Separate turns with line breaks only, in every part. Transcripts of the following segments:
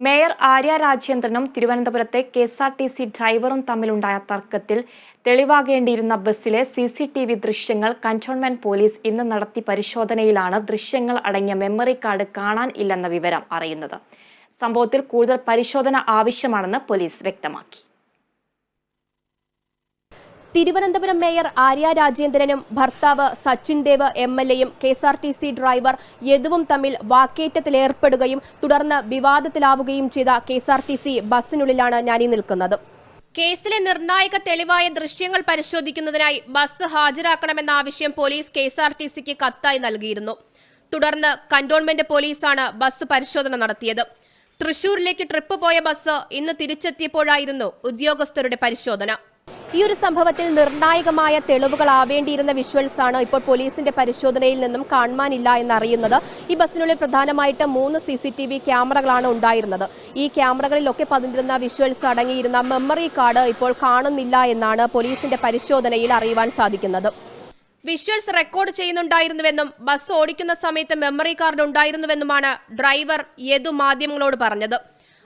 Mayor Arya രാജേന്ദ്രനും തിരുവനന്തപുരത്തെ K S R T C ഡ്രൈവറും തമ്മിലുണ്ടായ തർക്കത്തിൽ തെളിവാകേണ്ടിയിരുന്ന ബസ്സിലെ സി സി ടി വി ദൃശ്യങ്ങൾ കന്റോൺമെന്റ് പോലീസ് ഇന്ന് നടത്തി പരിശോധനയിലാണ് ദൃശ്യങ്ങൾ അടങ്ങിയ മെമ്മറി കാർഡ് കാണാൻ ഇല്ലെന്ന വിവരം അറിയുന്നത്. സംഭവത്തിൽ കൂടുതൽ പരിശോധന ആവശ്യമാണെന്ന് പോലീസ് വ്യക്തമാക്കി.
തിരുവനന്തപുരം മേയർ ആര്യ രാജേന്ദ്രനും ഭർത്താവ് സച്ചിൻ ദേവ് എം എൽ എയും K S R T C driver യദുവും തമ്മിൽ വാക്കേറ്റത്തിലേർപ്പെടുകയും തുടർന്ന് വിവാദത്തിലാവുകയും ചെയ്ത K S R T C ബസ്സിനുള്ളിലാണ് ഞാനീ നിൽക്കുന്നത്. കേസിലെ നിർണായക തെളിവായ ദൃശ്യങ്ങൾ പരിശോധിക്കുന്നതിനായി ബസ് ഹാജരാക്കണമെന്ന ആവശ്യം police K S R T സിക്ക് കത്തായി നൽകിയിരുന്നു. തുടർന്ന് കന്റോൺമെന്റ് പോലീസാണ് ബസ് പരിശോധന നടത്തിയത്. തൃശൂരിലേക്ക് ട്രിപ്പ് പോയ ബസ് ഇന്ന് തിരിച്ചെത്തിയപ്പോഴായിരുന്നു ഉദ്യോഗസ്ഥരുടെ പരിശോധന. ഈ ഒരു സംഭവത്തിൽ നിർണായകമായ തെളിവുകൾ ആവേണ്ടിയിരുന്ന വിഷ്വൽസ് ആണ് ഇപ്പോൾ പോലീസിന്റെ പരിശോധനയിൽ നിന്നും കാണുവാനില്ല എന്നറിയുന്നത്. ഈ ബസ്സിനുള്ളിൽ പ്രധാനമായിട്ട് മൂന്ന് സി സി ടി വി ക്യാമറകളാണ് ഉണ്ടായിരുന്നത്. ഈ ക്യാമറകളിലൊക്കെ പതിഞ്ഞിരുന്ന വിഷ്വൽസ് അടങ്ങിയിരുന്ന മെമ്മറി കാർഡ് ഇപ്പോൾ കാണുന്നില്ല എന്നാണ് പോലീസിന്റെ പരിശോധനയിൽ അറിയുവാൻ സാധിക്കുന്നത്. വിഷ്വൽസ് റെക്കോർഡ് ചെയ്യുന്നുണ്ടായിരുന്നുവെന്നും ബസ് ഓടിക്കുന്ന സമയത്ത് മെമ്മറി കാർഡ് ഉണ്ടായിരുന്നുവെന്നുമാണ് ഡ്രൈവർ യദു മാധ്യമങ്ങളോട് പറഞ്ഞത്.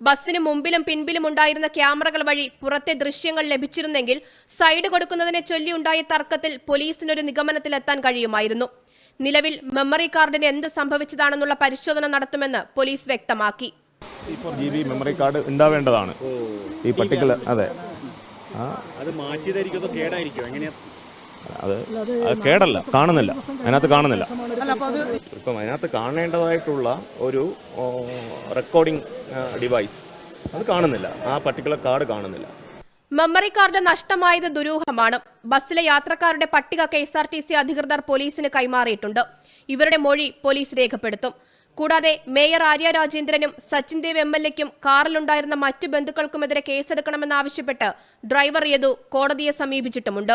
ബസ്സിന് മുമ്പിലും പിൻപിലും ഉണ്ടായിരുന്ന ക്യാമറകൾ വഴി പുറത്തെ ദൃശ്യങ്ങൾ ലഭിച്ചിരുന്നെങ്കിൽ സൈഡ് കൊടുക്കുന്നതിനെ ചൊല്ലി ഉണ്ടായ തർക്കത്തിൽ പോലീസിനൊരു നിഗമനത്തിലെത്താൻ കഴിയുമായിരുന്നു. നിലവിൽ മെമ്മറി കാർഡിന് എന്ത് സംഭവിച്ചതാണെന്നുള്ള പരിശോധന നടത്തുമെന്ന് പോലീസ് വ്യക്തമാക്കി.
ജി ബി മെമ്മറി കാർഡ് ഉണ്ടാവേണ്ടതാണ്. ഈ പർട്ടിക്കുലർ അതെ.
അത് മാറ്റിയതായിരിക്കും കേടായിരിക്കും എങ്ങനെയാ
അത് അത് കേടല്ല കാണുന്നില്ല. അതിനകത്ത് കാണുന്നില്ല. ഇപ്പം അതിനകത്ത് കാണേണ്ടതായിട്ടുള്ള ഒരു റെക്കോർഡിംഗ് ഡിവൈസ് അത് കാണുന്നില്ല. ആ പർട്ടിക്കുലർ കാർഡ് കാണുന്നില്ല.
മെമ്മറി കാർഡ് നഷ്ടമായത് ദുരൂഹമാണ്. ബസ്സിലെ യാത്രക്കാരുടെ പട്ടിക K S R T C അധികൃതർ പോലീസിന് കൈമാറിയിട്ടുണ്ട്. ഇവരുടെ മൊഴി പോലീസ് രേഖപ്പെടുത്തും. കൂടാതെ മേയർ ആര്യ രാജേന്ദ്രനും സച്ചിൻ ദേവ് എം എൽ എക്കും കാറിലുണ്ടായിരുന്ന മറ്റു ബന്ധുക്കൾക്കുമെതിരെ കേസെടുക്കണമെന്നാവശ്യപ്പെട്ട് ഡ്രൈവർ യദു കോടതിയെ സമീപിച്ചിട്ടുമുണ്ട്.